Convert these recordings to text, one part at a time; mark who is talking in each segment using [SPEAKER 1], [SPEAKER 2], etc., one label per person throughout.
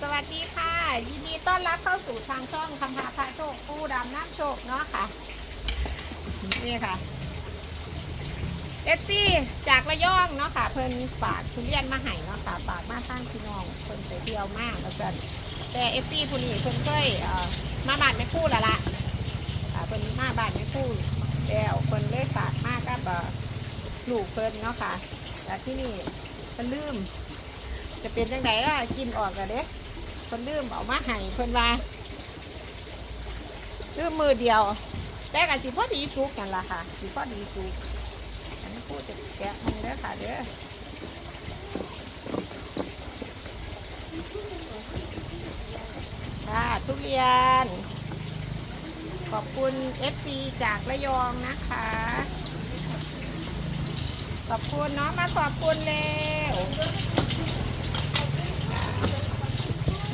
[SPEAKER 1] สวัสดีค่ะ ยินดีต้อนรับเข้าสู่ทางช่องคำพาพาโชคผู้ดำน้ำโชคเนาะค่ะ นี่ค่ะเอฟซีจากระยองเนาะค่ะ เพิ่นฝากทุเรียนมาให้เนาะค่ะฝากมาทางพี่น้องเพิ่นไปเที่ยวมากแล้วกันแต่เอฟซีผู้นี้เพิ่นเคยเมาบ้านแม่คู่ล้วล่ะเพิ่นมาบ้านแม่คู่แล้วเพิ่นเลยฝากมากกับเอ่อลูกเพิ่นเนาะค่ะแต่ที่นี่เพิ่นลืมจะเป็นจังไดล่ะกินออกกันเด้ เพิ่นลืมเอามาให้เพิ่นว่าลืมมือเดียว แต่กันสิพอดีสุกกันล่ะค่ะสิพอดีสุกอันนี้พูดจะแกะมึงเด้อค่ะเด้อค่ะทุเรียน ขอบคุณ FC จากระยองนะคะ ขอบคุณเน้องมาขอบคุณเร็ว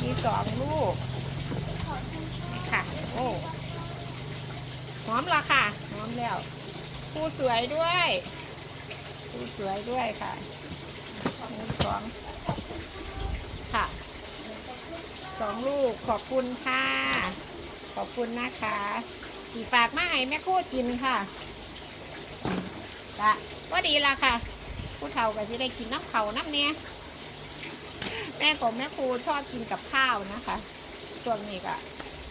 [SPEAKER 1] มีสองลูก ค่ะ โอ้หอมละค่ะหอมแล้วผู้สวยด้วยผู้สวยด้วยค่ะหนึ่งสองค่ะสองลูกขอบคุณค่ะ ขอบคุณนะคะสีฝากมาให้แม่คตรกินค่ะละว่าดีละค่ะ ผู้เฒ่าก็จะได้กินน้ำเขาน้ำเนี้ย แม่ของแม่ครูชอบกินกับข้าวนะคะช่วงนี้ก็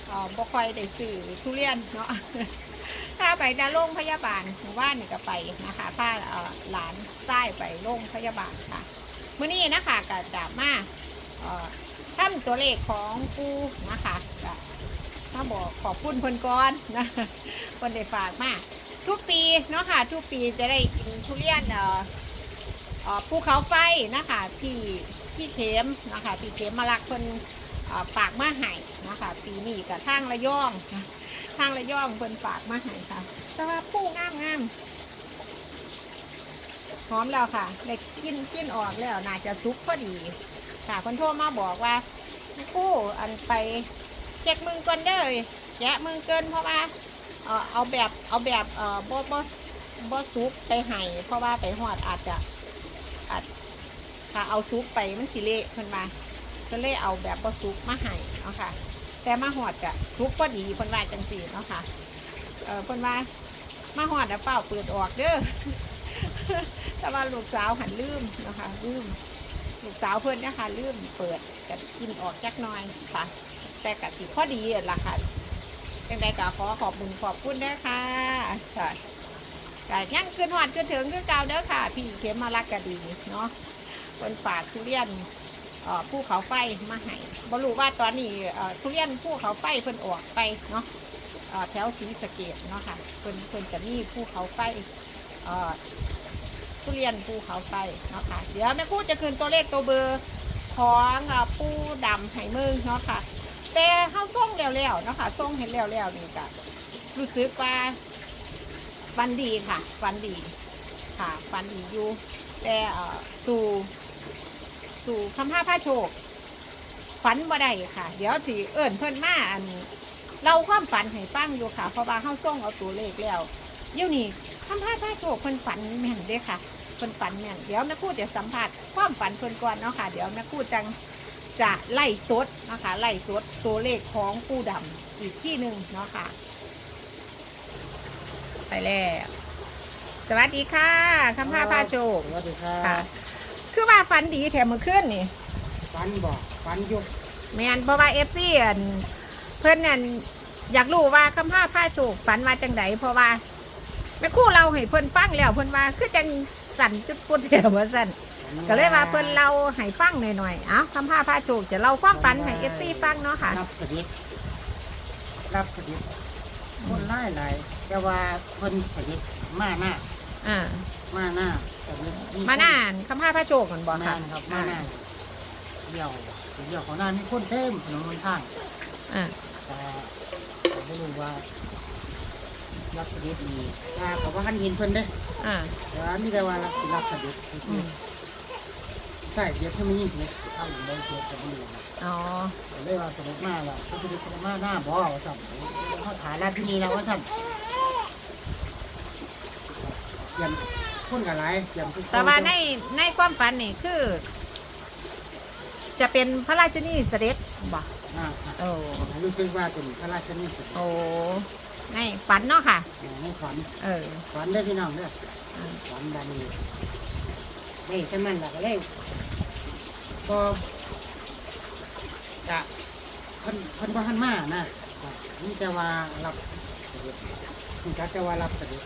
[SPEAKER 1] เอ่อบ่ค่อยได้ซื้อทุเรียนเนาะถ้าไปดาโรงพยาบาลหมู่บ้านนี่ก็ไปนะคะพาเอ่อหลานใต้ไปโรงพยาบาลค่ะเมื้อนี้นะคะก็จะมาเอ่อทำตัวเลขของกูนะคะก็มาบอกขอบคุณเพิ่นก่อนนะเพิ่นได้ฝากมาทุกปีเนาะค่ะ ทุกปีจะได้กินทุเรียนเอ่อเอ่อ ภูเขาไฟนะคะที่พี่เข็มนะคะพี่เข็มมาลักเพิ่นฝากมาให้นะคะปีนี้กับทางระยองทางระยองเพิ่นฝากมาให้ค่ะ แต่ว่าผู้งามงามหอมแล้วค่ะได้กินกินออกแล้วน่าจะซุกพอดีค่ะเพิ่นโทรมาบอกว่าแม่กู้อันไปเช็คมึงก่อนเด้อแกะมึงเกินเพราะว่าเอาแบบเอาแบบเอ่อบ่บ่บ่ซุกไปให้เพราะว่าไปหอดอาจจะ ถ้าเอาซุปไปมันสิเละเพิ่นมาก็เลยเอาแบบบ่ซุปมาให้เนาะค่ะ แต่มาหอดกะซุปก็ดีเพิ่นว่าจังสีเนาะค่ะเออเพิ่นว่ามาหอดแล้วเปล่าเปิดออกเด้อแต่ว่าลูกสาวหันลืมเนาะคะลืมลูกสาวเพิ่นเนี่ยค่ะลืมเปิดกักินออกจักน่อยค่ะ แต่กะสิพอดีล่ะค่ะจังใดก็ขอขอบคุณขอบคุณเด้อค่ะค่ะก็ยังขึ้นหอดขึ้นถึงคือเก่าเด้อค่ะ พี่เข็มมารักก็ดีเนาะ คนฝากทุเรียนเอ่อภูเขาไฟมาให้บรู้ว่าตอนนี้ทุเรียนภูเขาไฟเพิ่นออกไปเนาะแถวศรีสเกดเนาะค่ะเพิ่นเพิ่นจะมีภูเขาไฟทุเรียนภูเขาไฟเนาะค่ะ เดี๋ยวแม่ครู่จะคืนตัวเลขตัวเบอร์ของผู้ดำให้มึงเนาะค่ะ แต่เข้าส่งแล้วๆเนาะค่ะส่งให้แล้วๆนี่ก็รู้สึกว่าฟันดีค่ะฟันดีค่ะฟันดีอยู่แต่สู่ สู่คำพ้าผ้าโชค ฝันบ่ได้ค่ะ เดี๋ยวสิเอิญเพิ่นมาอันเราความฝันให้ฟังอยู่ค่ะ เพราะว่าเฮาส่งเอาตัวเลขแล้วเดี๋ยวนี้คำพ้าผ้าโชคเพิ่นฝันแม่นเด้ค่ะเพิ่นฝันแม่นเดี๋ยวแม่ครู่จะสัมผัสความฝันเพิ่นก่อนเนาะค่ะ เดี๋ยวแม่ครู่จังจะไล่สดนะคะไล่สดตัวเลขของผู้ดำอีกที่หนึ่งเนาะค่ะ ไปแล้วสวัสดีค่ะคำพ้าผ้าโชค
[SPEAKER 2] สวัสดีครั
[SPEAKER 1] ค่ะ
[SPEAKER 2] บ
[SPEAKER 1] คือว่าฝันดีแถมมือขึ้นนี่
[SPEAKER 2] ฟันบอกฟันยุบ
[SPEAKER 1] แมนเพราะว่าเอฟซีอันเพื่อนนั่นอยากรู้ว่าคำผ้าผ้าโชคฝันมาจังไดเพราะว่าแม่ครู่เราให้เพื่อนฟังแล้วเพื่อนว่าคือจังสั่นจุดปุดเดียวว่าสั่นก็เลยว่าเพื่อนเราให้ฟังหน่อยๆเอ้าคำผ้าผ้าโชคจะเล่าความฝันให้เอฟซีฟังเนาะค่ะ
[SPEAKER 2] รับสดิษรับสดิษคนไล่หลายแต่ว่าคนสดิษมาหน้า
[SPEAKER 1] อ่า
[SPEAKER 2] มาหน้าสดิษ
[SPEAKER 1] มาน่านคำผ้าผ้าโชคกันบอก
[SPEAKER 2] มา
[SPEAKER 1] ค่ะ
[SPEAKER 2] ครับมาหน้าเดี่ยวเดี่ยวของหน้ามีคนเต็มถนนบนทาง
[SPEAKER 1] อ่า
[SPEAKER 2] แต่ผมไม่รู้ว่ารับสดิษมีถ้าเขาว่าขันยินเพิ่นเด้
[SPEAKER 1] อ่า
[SPEAKER 2] แต่ว่ามีแต่ว่ารับสิรับสดิษ
[SPEAKER 1] อืม
[SPEAKER 2] ใช่เดี๋ยวถ้าไม่ยิ่งเสียทำอย่างไรเสียจะไม่รู้
[SPEAKER 1] อ๋อ
[SPEAKER 2] เรียกว่าสนุกมากล่ะก็คือสนุกมากหน้าบ่อว่าสั่นเขาถ่ายร้านที่นี่แล้วว่าสั่น ยำพ่นกับไรยำทุก
[SPEAKER 1] แต่ว่าในในความฝันนี่คือจจะเป็นพระราชนีเสด็จบ่
[SPEAKER 2] อ่าครับ
[SPEAKER 1] โอ้
[SPEAKER 2] รู้สึกว่าเป็นพระราชนิสด
[SPEAKER 1] โอ้ในฝันเนาะค่ะ
[SPEAKER 2] ในฝัน
[SPEAKER 1] เออ
[SPEAKER 2] ฝันได้อพี่น้องเด้อ
[SPEAKER 1] อ่า
[SPEAKER 2] ฝันบานีได้ใช่มันล่ะก็ได้ก็จะเพิ่นเพิ่นบ่ทันมานะครับนี่แต่ว่ารับเสด็จนี่ก็แต่ว่ารับเสด็จ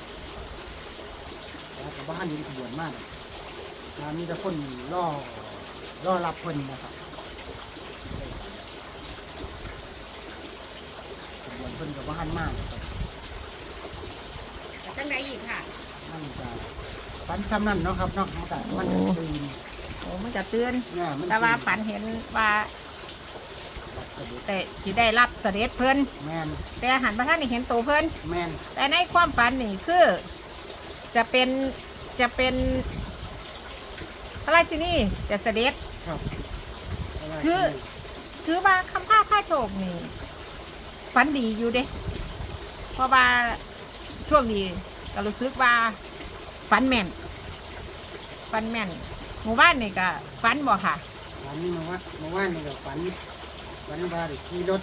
[SPEAKER 2] แล้วก็บ่ทันเห็นขบวนมากแล้วมีแต่คนรอรอรับเพิ่นนะครับขบวนเพิ่นก็บ่ทันมากครับ
[SPEAKER 1] จังไดอีกค่ะ
[SPEAKER 2] มันจะฝันซ้ำนั่นเนาะครับเนาะมันก็มันจะตื่น
[SPEAKER 1] โอ้มันจะเตือน
[SPEAKER 2] เนี่ยมัน
[SPEAKER 1] แต่ว่า
[SPEAKER 2] ตื่
[SPEAKER 1] ฝันเห็นว่า
[SPEAKER 2] รับเสด็จ
[SPEAKER 1] แต่ที่ได้รับเสด็จเพิ่น
[SPEAKER 2] แมน
[SPEAKER 1] แต่หันมาท่านนี่เห็นตัวเพิ่น
[SPEAKER 2] แมน
[SPEAKER 1] แต่ในความฝันนี่คือ จะเป็นจะเป็นพระราชินีจะเสด็จ
[SPEAKER 2] ครับ
[SPEAKER 1] คือ ถือว่าคำพ้าผ้าโชคนี่ฝันดีอยู่เด้ เพราะว่าช่วงนี้ก็รู้สึกว่าฝันแม่นฝันแม่นหมู่บ้านนี่ก็ฝันบ่ค่ะ
[SPEAKER 2] ฝันมาว่ามาว่านี่ก็ฝันฝันว่าได้ขี่รถ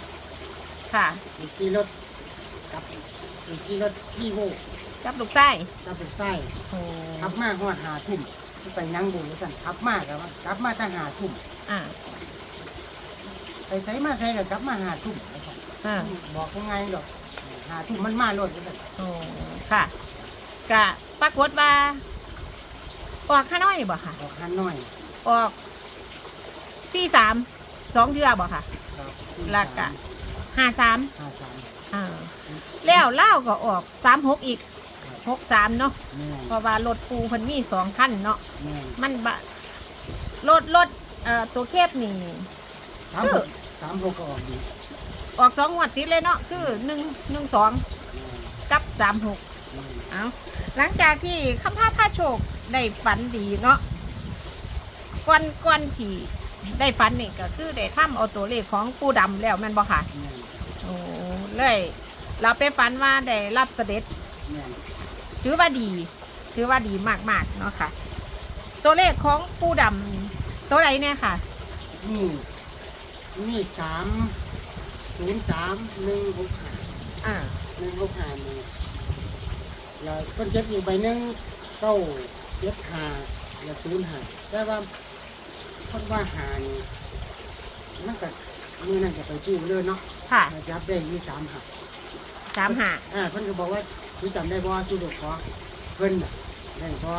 [SPEAKER 1] ค่ะ
[SPEAKER 2] ได้ขี่รถกับได้ขี่รถขี่โง่
[SPEAKER 1] กับลูกไส้
[SPEAKER 2] กับเป็นไส้
[SPEAKER 1] โอ้
[SPEAKER 2] ขับมาหัวหาทุ่มไปนั่งดูแล้วกันขับมากับว่ากลับมาตั้งหาทุ่ม
[SPEAKER 1] อ่า
[SPEAKER 2] ไปใส่มาใส่กับกลับมาหาทุ่มว่าซั่น
[SPEAKER 1] อ่า
[SPEAKER 2] บอกยังไงดอกหาทุ่มมันมารถแล้วกัน
[SPEAKER 1] โอ้ค่ะกะปรากฏว่าออกข้าน้อยบ่ค่ะ
[SPEAKER 2] บอกหันหน่อย
[SPEAKER 1] ออกสี่สามสองเดือบ่ค่ะ
[SPEAKER 2] ครับ
[SPEAKER 1] ลักกะห้าสาม
[SPEAKER 2] ห้าสาม
[SPEAKER 1] อ่าแล้วเล่าวก็ออกสามหกอีก
[SPEAKER 2] ครับ
[SPEAKER 1] หกสามเนาะ
[SPEAKER 2] แม่น
[SPEAKER 1] เพราะว่ารถปูเพิ่นมีสองคันเนาะ
[SPEAKER 2] แม่น
[SPEAKER 1] มันบะรถรถเอ่อตัวเคบนี่
[SPEAKER 2] สามหกสามหกก็ออกดี
[SPEAKER 1] ออกสองงวดติดเลยเนาะคือหนึ่งหนึ่งสองกับสามหก
[SPEAKER 2] แม่น
[SPEAKER 1] เอาหลังจากที่คำพาพาโชคได้ฝันดีเนาะก่อนก่อนที่ได้ฝันนี่ก็คือได้ทำเอาตัวเลขของปูดำแล้วแม่นบ่ค่ะ
[SPEAKER 2] แม่น
[SPEAKER 1] โอ้เลย เราไปฝันว่าได้รับเสด็จ
[SPEAKER 2] แม่น
[SPEAKER 1] ถือว่าดี ถือว่าดีมากๆเนาะค่ะ ตัวเลขของปูดำตัวไหนเนี่ยค่ะ
[SPEAKER 2] นี่นี่สามศูนย์สามหนึ่งหกห้า
[SPEAKER 1] อ่า
[SPEAKER 2] หนึ่งหกห้านี่แล้วต้นเจ็บอยู่ใบหนึ่งเก้าเจ็ดห้าแล้วศูนย์ห้าแต่ว่าคนว่าหานี่มันก็มือนั่นจะไปจิ้มเลยเนาะ
[SPEAKER 1] ค่ะ
[SPEAKER 2] แต่จับได้ยี่สามหัก
[SPEAKER 1] สามหา
[SPEAKER 2] อ่าเพิ่นก็บอกว่า คุณจำได้บ่สุดขอเพิ่นน่ะได้บ่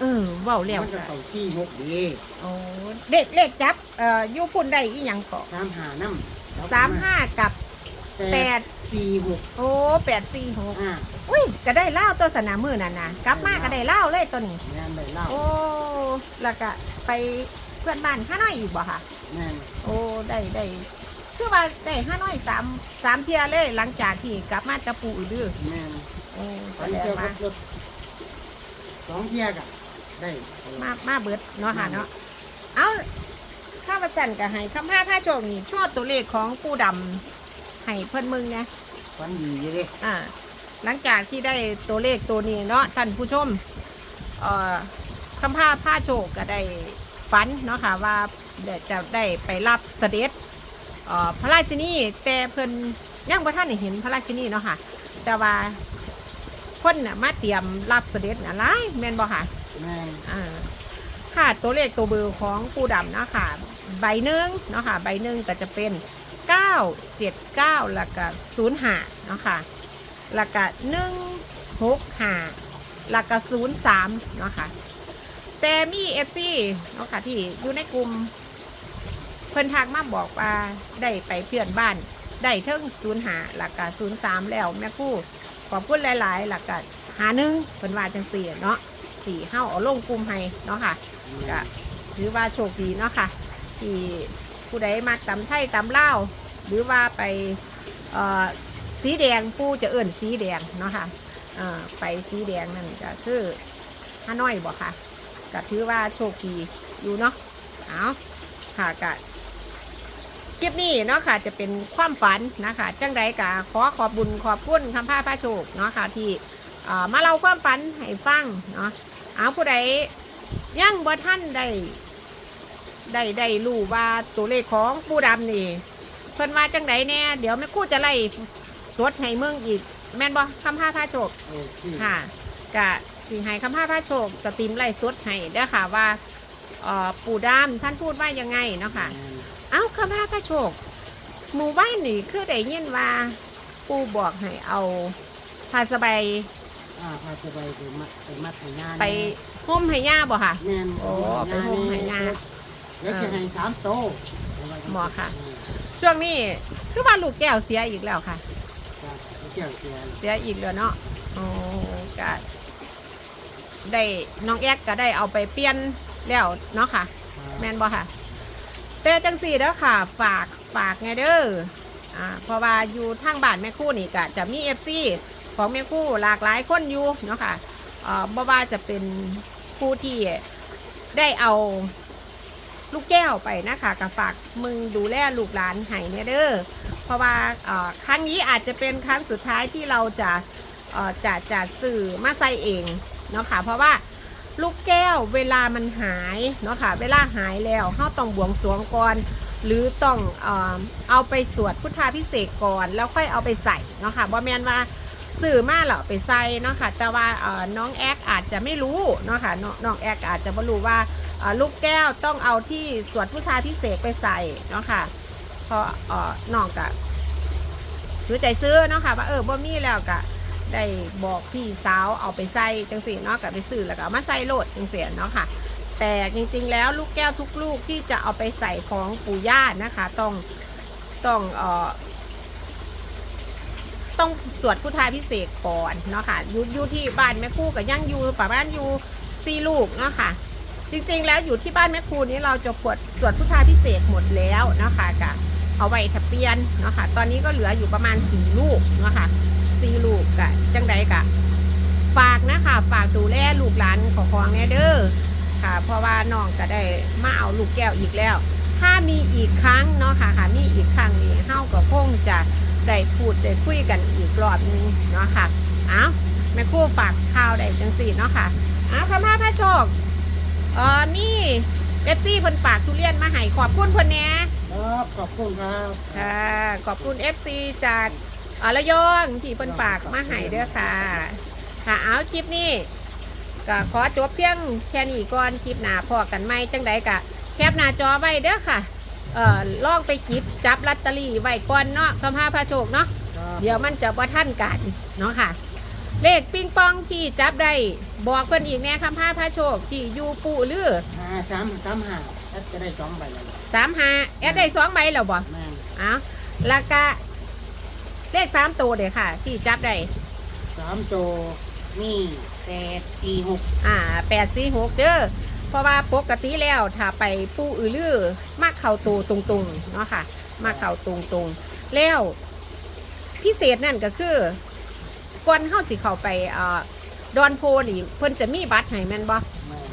[SPEAKER 1] เออเว้าแล้ว
[SPEAKER 2] มันจะ
[SPEAKER 1] ค่ะ
[SPEAKER 2] เข้าที่หกดี
[SPEAKER 1] โอ้เด็กเลขจับเอ่ออยูพุ่นได้อีหยังเกาะ
[SPEAKER 2] สามหาน้ำ
[SPEAKER 1] สามห้ากับแปด
[SPEAKER 2] สี่หก
[SPEAKER 1] โอ้แปดสี่หก
[SPEAKER 2] อ่า
[SPEAKER 1] อุ้ยก็ได้เล่าวตัวสนามมือนั่นนะกลับมาก็ได้เล่าวเลยตัวนี้
[SPEAKER 2] งานใบเล่า
[SPEAKER 1] โอ้แล้วก็ไปเพื่อนบ้านข้าน้อยอีกบ่ค่ะ
[SPEAKER 2] งาน
[SPEAKER 1] โอ้ได้ได้คือว่าได้ห้าน้อยสามสามเทียเลยหลังจากที่กลับมาตะปูอือดื้องา
[SPEAKER 2] น
[SPEAKER 1] โอ้แส
[SPEAKER 2] ฝัน
[SPEAKER 1] ดง
[SPEAKER 2] เกี่ยวกั
[SPEAKER 1] ว่า
[SPEAKER 2] บรถสองเที่ยกะได้
[SPEAKER 1] มามาเบิดเนาะค่ะเนาะเอาข้าพเจ้าก็ให้คำพาผ้าโชคนี่ชอบตัวเลขของปูดำให้เพิ่นมึงนะ
[SPEAKER 2] ฝันดีอยู่เด้
[SPEAKER 1] อ่าหลังจากที่ได้ตัวเลขตัวนี้เนาะท่านผู้ชมเอ่อคำพาผ้าโชคก็ได้ฝันเนาะค่ะว่าเดี๋ยวจะได้ไปรับเสด็จเอ่อพระราชินีแต่เพิ่นยังบ่ท่านได้เห็นพระราชินีเนาะค่ะ แต่ว่า คนน่ะมาเตรียมรับเสด็จอะไรแม่นบ่ค่ะ
[SPEAKER 2] แม่น
[SPEAKER 1] อ่าค่ะตัวเลขตัวเบอร์ของปูดำเนาะค่ะ ใบหนึ่งเนาะค่ะ ใบหนึ่งก็จะเป็น 9 7 9แล้วก็0 5เนาะค่ะแล้วก็1 6 5แล้วก็0 3เนาะค่ะแต่มีเอฟซีเนาะค่ะที่อยู่ในกลุ่มเพิ่นทักมาบอกว่าได้ไปเพื่อนบ้าน ได้เทิง0 5แล้วก็0 3แล้วแม่กู้ ขอบคุณหลายๆแล้วก็หาหนึ่งเพิ่นว่าจังสี่เนาะสี่เฮ้าเอาลงกลุ่มให้เนาะค่ะก็ถือว่าโชคดีเนาะค่ะ ที่ผู้ใดมาตำไทยตำเล่าหรือว่าไปเอ่อสีแดงผู้จะเอิ่นสีแดงเนาะค่ะเอ่อไปสีแดงนั่นก็คือฮานอยบอกค่ะก็ถือว่าโชคดีอยู่เนาะเอาค่ะก็ คลิปนี้เนาะค่ะจะเป็นความฝันนะคะจังใดกะขอขอบบุญขอบคุณคำพาพระโชคเนาะค่ะที่เอ่อมาเล่าความฝันให้ฟังเนาะเอาผู้ใดยังบ่ท่านได้ได้ได้รู้ว่าตัวเลขของปูดำนี่ เพิ่นว่าจังไดแน่เดี๋ยวแม่ครู่จะไล่สดให้เมืองอีก แม่นบ่คำผ้าผ้าโชค
[SPEAKER 2] โอเค
[SPEAKER 1] ค่ะกะสีให้คำผ้าผ้าโชคสตรีมไล่สดให้เด้อค่ะว่าเอ่อปู่ดำท่านพูดว่ายังไงเนาะค่ะ
[SPEAKER 2] แม่น
[SPEAKER 1] เอ้าคำผ้าผ้าโชค หมู่บ้านนี่คือได้ยินว่าปู่บอกให้เอาผ้าสบาย
[SPEAKER 2] อ่าพาสบายไปมัดไปมัดให้งาน
[SPEAKER 1] ไปห่มให้ย่าบ่ค่ะ
[SPEAKER 2] แม่น
[SPEAKER 1] โอ้ไปโฮมให้งาน
[SPEAKER 2] แล้วจะให้สามโต
[SPEAKER 1] หมอค่ะ ช่วงนี้คือว่าลูกแก้วเสียอีกแล้วค่ะ
[SPEAKER 2] ครับเกี่ยวเสีย
[SPEAKER 1] เสียอีกแล้วเนาะโอ้ก็ได้น้องแอ๊กก็ได้เอาไปเปลี่ยนแล้วเนาะค่ะ แม่นบ่ค่ะ แต่จังสี่เด้อค่ะ ฝากฝากไงเด้ออ่าเพราะว่าอยู่ทางบ้านแม่คู่นี่ก็จะมีเอฟซีของแม่คู่หลากหลายคนอยู่เนาะค่ะเอ่อบ่ว่าจะเป็นผู้ที่ได้เอาลูกแก้วไปนะคะกับฝากมึงดูแลลูกหลานให้เนี่ยเด้อเพราะว่าครั้งนี้อาจจะเป็นครั้งสุดท้ายที่เราจะจะจะสื่อมาใส่เองเนาะค่ะเพราะว่า ลูกแก้วเวลามันหายเนาะค่ะเวลาหายแล้วเราต้องบวงสรวงก่อนหรือต้องเอาไปสวดพุทธาพิเศษก่อน แล้วค่อยเอาไปใส่เนาะค่ะบ่แมนว่าสื่อมาเหรอไปใส่เนาะค่ะแต่ว่าน้องแอกอาจจะไม่รู้เนาะค่ะน้องน้องแอกอาจจะไม่รู้ว่าลูกแก้วต้องเอาที่สวดพุทธาพิเศษไปใส่เนาะค่ะเพราะน้องกะถือใจซื้อเนาะค่ะว่าเออบ่มีแล้วกะ ได้บอกพี่สาวเอาไปใส่จังสีเนาะกับไปซื้อแล้วก็มาใส่โหลดจังสีเนาะค่ะ แต่จริงๆแล้วลูกแก้วทุกลูกที่จะเอาไปใส่ของปู่ย่านะคะ ต้องต้องเอ่อต้องสวดพุทธาพิเศษก่อนเนาะค่ะอยู่อยู่ที่บ้านแม่คู่กับย่างอยู่ป่าบ้านอยู่สี่ลูกเนาะค่ะ จริงๆแล้วอยู่ที่บ้านแม่ครูนี้เราจะปวดสวดพุทธาพิเศษหมดแล้วเนาะค่ะกะเอาไว้ทะเบียนเนาะค่ะ ตอนนี้ก็เหลืออยู่ประมาณสี่ลูกเนาะค่ะ ซีลูกกะจังใดกะ ฝากนะคะฝากดูแลลูกหลานของของแน่เด้อค่ะ เพราะว่าน้องก็ได้มาเอาลูกแก้วอีกแล้ว ถ้ามีอีกครั้งเนาะค่ะค่ะมีอีกครั้งนี้เฮาก็คงจะได้พูดได้คุยกันอีกรอบนึงเนาะค่ะเอาแม่ครู่ฝากข่าวได้จังสี่เนาะค่ะเอาคำพาพระโชคเอ่อมีเอฟซีเพิ่นฝากทุเรียนมาให้ขอบคุณเพิ่นแหน่
[SPEAKER 2] ครับขอบคุณครับ
[SPEAKER 1] ค่ะขอบคุณ FC จากเอ่อระยองที่เพิ่นฝากมาให้เด้อค่ะ ค่ะเอาคลิปนี้ก็ขอจบเพียงแค่นี้ก่อนคลิปหน้าพอกันไหมจังใดกะแคปหน้าจอไว้เด้อค่ะ เอ่อลองไปหยิบจับลอตเตอรี่ไว้ก่อนเนาะคำพาพระโชคเนาะ
[SPEAKER 2] ครับ
[SPEAKER 1] เดี๋ยวมันจะว่าท่านกันเนาะค่ะ เลขปิงปองที่จับได้บอกเพิ่นอีกแน่คำพาพระโชคที่อยูปูหรือ
[SPEAKER 2] อ่าสามสามห้าแอดจะได้สองใบแล้ว
[SPEAKER 1] สามหาแอดได้สองใบแล้วบ่
[SPEAKER 2] แม่น
[SPEAKER 1] เอาแล้วก็ เลขสามตัวเดี๋ยวค่ะ ที่จับได้
[SPEAKER 2] สามโตนี่แปดสี่หก
[SPEAKER 1] อ่าแปดสี่หกเด้อเพราะว่าปกติแล้วถ้าไปปูอือลือมาเข่าตัวตรงๆเนาะค่ะ มาเข่าตรงๆ แล้วพิเศษนั่นก็คือก่อนเข้าสิเข้าไปอ่าดอนโพนี่เพิ่นจะมีบัตรให้แม่นบ่
[SPEAKER 2] แม่น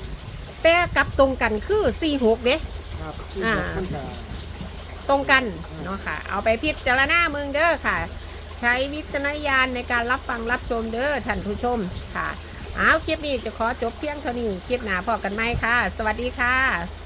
[SPEAKER 1] แต่กลับตรงกันคือสี่หกเด้
[SPEAKER 2] ครับที่
[SPEAKER 1] อ่า
[SPEAKER 2] มันจะ
[SPEAKER 1] ตรงกันเนาะค่ะ เอาไปพิจารณาเมืองเด้อค่ะ ใช้วิจารณญาณในการรับฟังรับชมเด้อท่านผู้ชมค่ะเอาคลิปนี้จะขอจบเพียงเท่านี้คลิปหน้าพอกันไหมค่ะ สวัสดีค่ะ